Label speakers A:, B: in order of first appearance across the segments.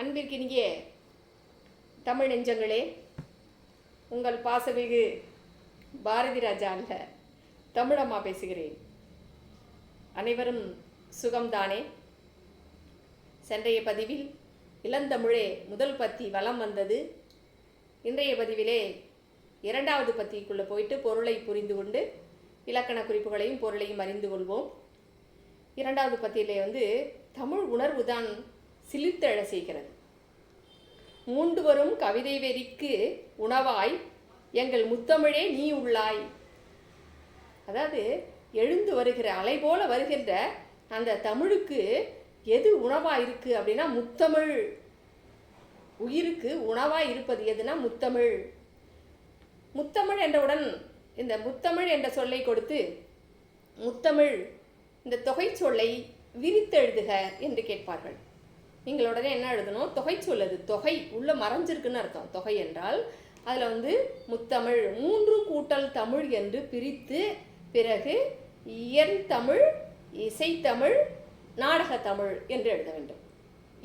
A: அன்பிற்கினிய தமிழ் நெஞ்சங்களே உங்கள் பாசமிகு பாரதி ராஜா அல்ல தமிழம்மா பேசுகிறேன். அனைவரும் சுகம்தானே? சென்றைய பதிவில் இளந்தமிழே முதல் பத்தி வலம் வந்தது. இன்றைய பதிவிலே இரண்டாவது பத்திக்குள்ளே போயிட்டு பொருளை புரிந்து கொண்டு இலக்கண குறிப்புகளையும் பொருளையும் அறிந்து கொள்வோம். இரண்டாவது பத்தியிலே வந்து தமிழ் உணர்வு தான் சிலித்தெழ செய்கிறது. மூண்டு வரும் கவிதை வெறிக்கு உணவாய் எங்கள் முத்தமிழே நீ உள்ளாய். அதாவது எழுந்து வருகிற அலை போல வருகின்ற அந்த தமிழுக்கு எது உணவாக இருக்குது அப்படின்னா முத்தமிழ். உயிருக்கு உணவாக இருப்பது எதுனா முத்தமிழ். முத்தமிழ் என்றவுடன் இந்த முத்தமிழ் என்ற சொல்லை கொடுத்து முத்தமிழ் இந்த தொகை சொல்லை விரித்தெழுதுக என்று கேட்பார்கள். நீங்கள் உடனே என்ன எழுதணும்? தொகை சொல் தொகை உள்ள மறைஞ்சிருக்குன்னு அர்த்தம். தொகை என்றால் அதில் வந்து முத்தமிழ் மூன்று கூட்டல் தமிழ் என்று பிரித்து பிறகு இயல் தமிழ் இசைத்தமிழ் நாடகத்தமிழ் என்று எழுத வேண்டும்.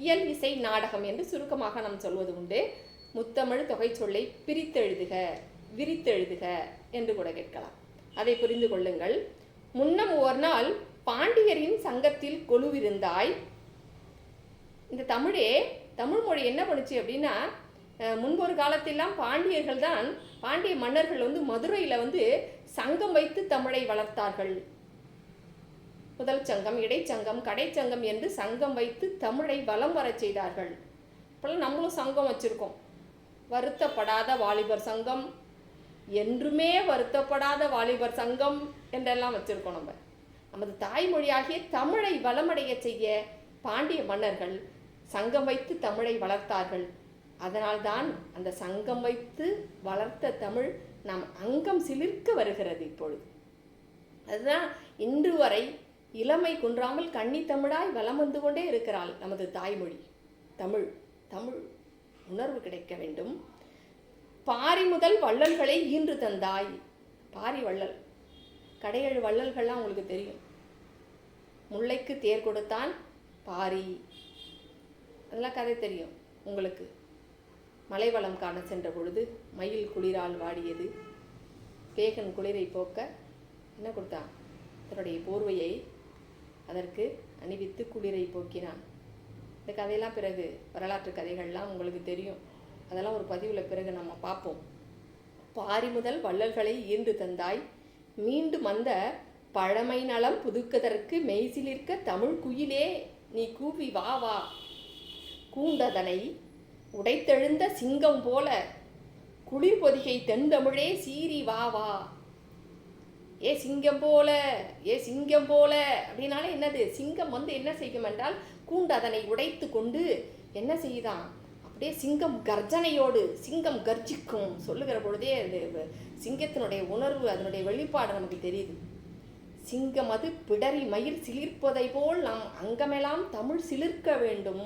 A: இயல் இசை நாடகம் என்று சுருக்கமாக நாம் சொல்வது உண்டு. முத்தமிழ் தொகை சொல்லை பிரித்தெழுதுக விரித்தெழுதுக என்று கூட கேட்கலாம். அதை புரிந்து கொள்ளுங்கள். முன்னம் ஒரு நாள் பாண்டியரின் சங்கத்தில் கொலுவிருந்தாய். இந்த தமிழே தமிழ் மொழி என்ன பண்ணுச்சு அப்படின்னா முன்பொரு காலத்திலாம் பாண்டியர்கள் தான் பாண்டிய மன்னர்கள் வந்து மதுரையில் வந்து சங்கம் வைத்து தமிழை வளர்த்தார்கள். முதல் சங்கம் இடைச்சங்கம் கடைச்சங்கம் என்று சங்கம் வைத்து தமிழை வலம் வரச் செய்தார்கள். இப்போல்லாம் நம்மளும் சங்கம் வச்சுருக்கோம். வருத்தப்படாத வாலிபர் சங்கம் என்றுமே வருத்தப்படாத வாலிபர் சங்கம் என்றெல்லாம் வச்சுருக்கோம் நம்ம. நமது தாய்மொழியாகிய தமிழை வளமடைய செய்ய பாண்டிய மன்னர்கள் சங்கம் வைத்து தமிழை வளர்த்தார்கள். அதனால்தான் அந்த சங்கம் வைத்து வளர்த்த தமிழ் நாம் அங்கம் சிலிர்க்க வருகிறது இப்பொழுது. அதுதான் இன்று வரை இளமை குன்றாமல் கன்னி தமிழாய் வலம் வந்து கொண்டே இருக்கிறாள் நமது தாய்மொழி. தமிழ் தமிழ் உணர்வு கிடைக்க வேண்டும். பாரி முதல் வள்ளல்களை ஈன்று தந்தாய். பாரி வள்ளல் கடையழு வள்ளல்கள்லாம் உங்களுக்கு தெரியும். முல்லைக்கு தேர் கொடுத்தான் பாரி. அதெல்லாம் கதை தெரியும் உங்களுக்கு. மலைவளம் காண சென்ற பொழுது மயில் குளிரால் வாடியது. பேகன் குளிரை போக்க என்ன கொடுத்தான்? தன்னுடைய போர்வையை அதற்கு அணிவித்து குளிரை போக்கினான். இந்த கதையெல்லாம் பிறகு வரலாற்று கதைகள்லாம் உங்களுக்கு தெரியும். அதெல்லாம் ஒரு பதிவில் பிறகு நம்ம பார்ப்போம். பாரி முதல் வள்ளல்களை ஈர்ந்து தந்தாய். மீண்டும் அந்த பழமை நலம் புதுக்கதற்கு மெய்சிலிருக்க தமிழ் குயிலே. நீ கூவி வா வா. கூண்டதனை உடைத்தெழுந்த சிங்கம் போல குளிர் பொதிகை தென்தமிழே சீறி வா வா. ஏ சிங்கம் போல ஏ சிங்கம் போல அப்படின்னாலே என்னது? சிங்கம் வந்து என்ன செய்யும் என்றால் கூண்டு அதனை உடைத்து கொண்டு என்ன செய்யுதான் அப்படியே சிங்கம் கர்ஜனையோடு சிங்கம் கர்ஜிக்கும் சொல்லுகிற பொழுதே அது சிங்கத்தினுடைய உணர்வு அதனுடைய வெளிப்பாடு நமக்கு தெரியுது. சிங்கம் அது பிடரி மயிர் சிலிர்ப்பதை போல் நாம் அங்கமெல்லாம் தமிழ் சிலிர்க்க வேண்டும்.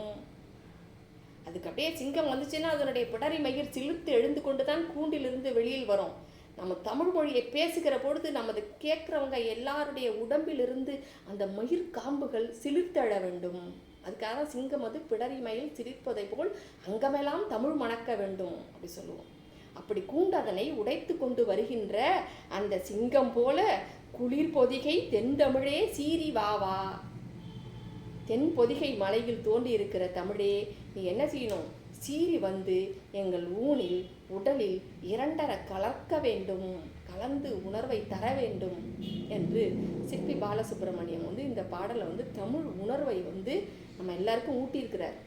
A: அதுக்கு அப்படியே சிங்கம் வந்துச்சுன்னா அதனுடைய பிடரி மயிர் சிலிர்த்து எழுந்து கொண்டு தான் கூண்டிலிருந்து வெளியில் வரும். நம்ம தமிழ் மொழியை பேசுகிற பொழுது நமது கேட்குறவங்க எல்லாருடைய உடம்பிலிருந்து அந்த மயிர் காம்புகள் சிலிர்த்தழ வேண்டும். அதுக்காக தான் சிங்கம் அது பிடரி மயில் சிரிப்பதை போல் அங்கமெல்லாம் தமிழ் மணக்க வேண்டும் அப்படி சொல்லுவோம். அப்படி கூண்டதனை உடைத்து கொண்டு வருகின்ற அந்த சிங்கம் போல குளிர் பொதிகை தென்தமிழே சீரி வா வா. தென் பொதிகை மலையில் தோண்டி இருக்கிற தமிழே நீ என்ன செய்யணும்? சீறி வந்து எங்கள் ஊனில் உடலில் இரண்டர கலக்க வேண்டும் கலந்து உணர்வை தர வேண்டும் என்று சிற்பி பாலசுப்ரமணியம் வந்து இந்த பாடலை வந்து தமிழ் உணர்வை வந்து நம்ம எல்லாருக்கும் ஊட்டியிருக்கிறார்.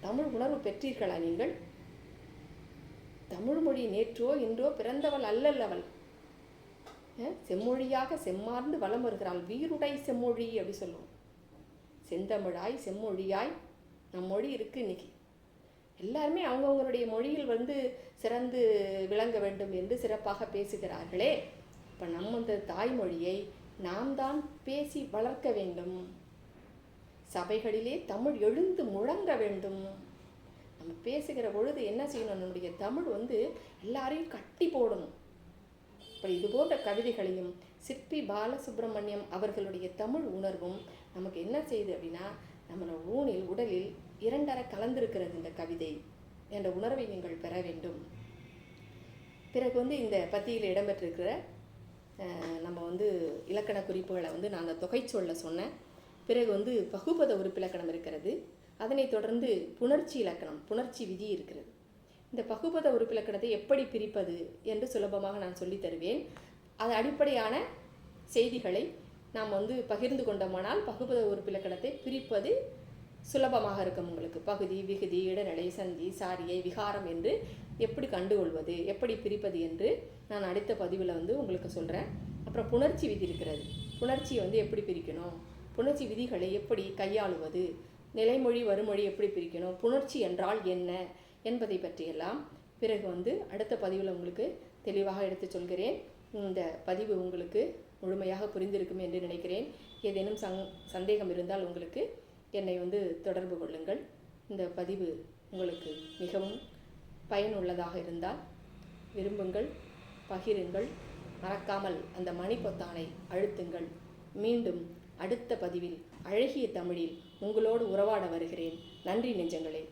A: தமிழ் உணர்வு பெற்றீர்களா நீங்கள்? தமிழ் மொழி நேற்றோ இன்றோ பிறந்தவள் அல்லல்லவள். செம்மொழியாக செம்மார்ந்து வலம் வருகிறாள் வீருடை செம்மொழி அப்படி சொல்லுவோம். செந்தமிழாய் செம்மொழியாய் நம் மொழி இருக்கு இன்னைக்கு. எல்லாருமே அவங்கவுங்களுடைய மொழியில் வந்து சிறந்து விளங்க வேண்டும் என்று சிறப்பாக பேசுகிறார்களே. இப்போ நம்ம இந்த தாய்மொழியை நாம் தான் பேசி வளர்க்க வேண்டும். சபைகளிலே தமிழ் எழுந்து முழங்க வேண்டும். நம்ம பேசுகிற பொழுது என்ன செய்யணும்? நம்முடைய தமிழ் வந்து எல்லாரையும் கட்டி போடணும். இப்படி இது போன்ற கவிதைகளையும் சிற்பி பாலசுப்ரமணியம் அவர்களுடைய தமிழ் உணர்வும் நமக்கு என்ன செய்யுது அப்படின்னா நம்மளோட ஊனில் உடலில் இரண்டரை கலந்திருக்கிறது இந்த கவிதை என்ற உணர்வை நீங்கள் பெற வேண்டும். பிறகு வந்து இந்த பத்தியில் இடம்பெற்றிருக்கிற நம்ம வந்து இலக்கண குறிப்புகளை வந்து நான் அந்த தொகைச்சொல்ல சொன்னேன். பிறகு வந்து பகுபத உறுப்பிலக்கணம் இருக்கிறது. அதனைத் தொடர்ந்து புணர்ச்சி இலக்கணம் புணர்ச்சி விதி இருக்கிறது. இந்த பகுபத உறுப்பிலக்கணத்தை எப்படி பிரிப்பது என்று சுலபமாக நான் சொல்லித் தருவேன். அது அடிப்படையான செய்திகளை நாம் வந்து பகிர்ந்து கொண்டோமானால் பகுபத உறுப்பிலக்கணத்தை பிரிப்பது சுலபமாக இருக்கும் உங்களுக்கு. பகுதி விகுதி இடநிலை சந்தி சாரியை விகாரம் என்று எப்படி கண்டுகொள்வது எப்படி பிரிப்பது என்று நான் அடுத்த பதிவில் வந்து உங்களுக்கு சொல்கிறேன் அப்புறம் புணர்ச்சி விதி இருக்கிறது. புணர்ச்சியை வந்து எப்படி பிரிக்கணும்? புணர்ச்சி விதிகளை எப்படி கையாளுவது? நிலைமொழி வருமொழி எப்படி பிரிக்கணும்? புணர்ச்சி என்றால் என்ன? என்பதை பற்றியெல்லாம் பிறகு வந்து அடுத்த பதிவில் உங்களுக்கு தெளிவாக எடுத்துச் சொல்கிறேன். இந்த பதிவு உங்களுக்கு முழுமையாக புரிந்திருக்கும் என்று நினைக்கிறேன். ஏதேனும் சங் சந்தேகம் இருந்தால் உங்களுக்கு என்னை வந்து தொடர்பு கொள்ளுங்கள். இந்த பதிவு உங்களுக்கு மிகவும் பயனுள்ளதாக இருந்தால் விரும்புங்கள் பகிருங்கள் மறக்காமல் அந்த மணி பொத்தானை அழுத்துங்கள். மீண்டும் அடுத்த பதிவில் அழகிய தமிழில் உங்களோடு உறவாட வருகிறேன். நன்றி நெஞ்சங்களே.